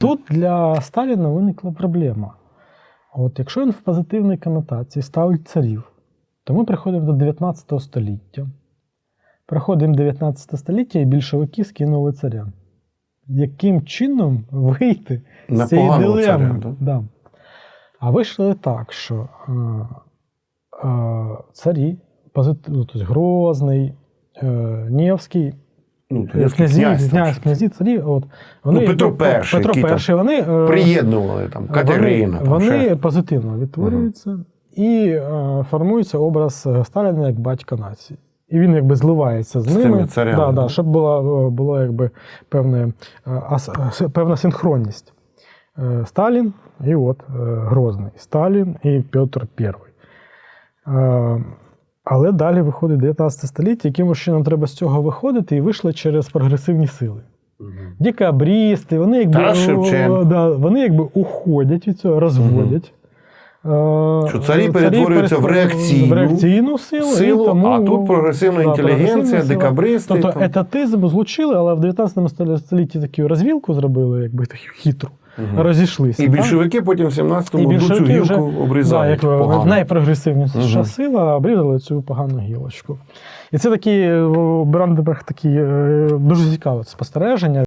Тут для Сталіна виникла проблема. От якщо він в позитивній конотації ставить царів, то ми приходимо до 19 століття. Приходимо 19 століття і більшовики скинули царя. Яким чином вийти з цієї дилеми? царя, да? Да. А вийшло так, що е, е, царі, позит... ну, тобто Грозний, е, Нєвський, Ну, е, князі, князь, князі, царі, от, вони, Ну, Петро ну, І, Петро І, вони, е, Приєднували там Катерина. вони, там, вони ще. позитивно відтворюються і е, формується образ е, Сталіна як батька нації. І він якби зливається з, З ними, царями, да, да, да? щоб була, була якби певне, е, певна синхронність. Сталін і от Грозний. Сталін і Петр І. Але далі виходить 19 століття, якимось чином треба з цього виходити, і вийшли через прогресивні сили. Декабрісти, вони якби, да, вони якби уходять від цього, розводять. Е, Що царі перетворюються в реакційну в реакційну силу, силу, і тому, а тут прогресивна да, інтелігенція, декабристи. Тобто там. етатизм злучили, але в 19 столі- столітті таку розвілку зробили, якби таку хитру, Мгм. розійшлися. І так? більшовики потім в 17-му І цю гілку Да, як найпрогресивніша Мгм. сила обрізали цю погану гілочку. І це такий о, Бранденберг такий е, дуже цікаве спостереження.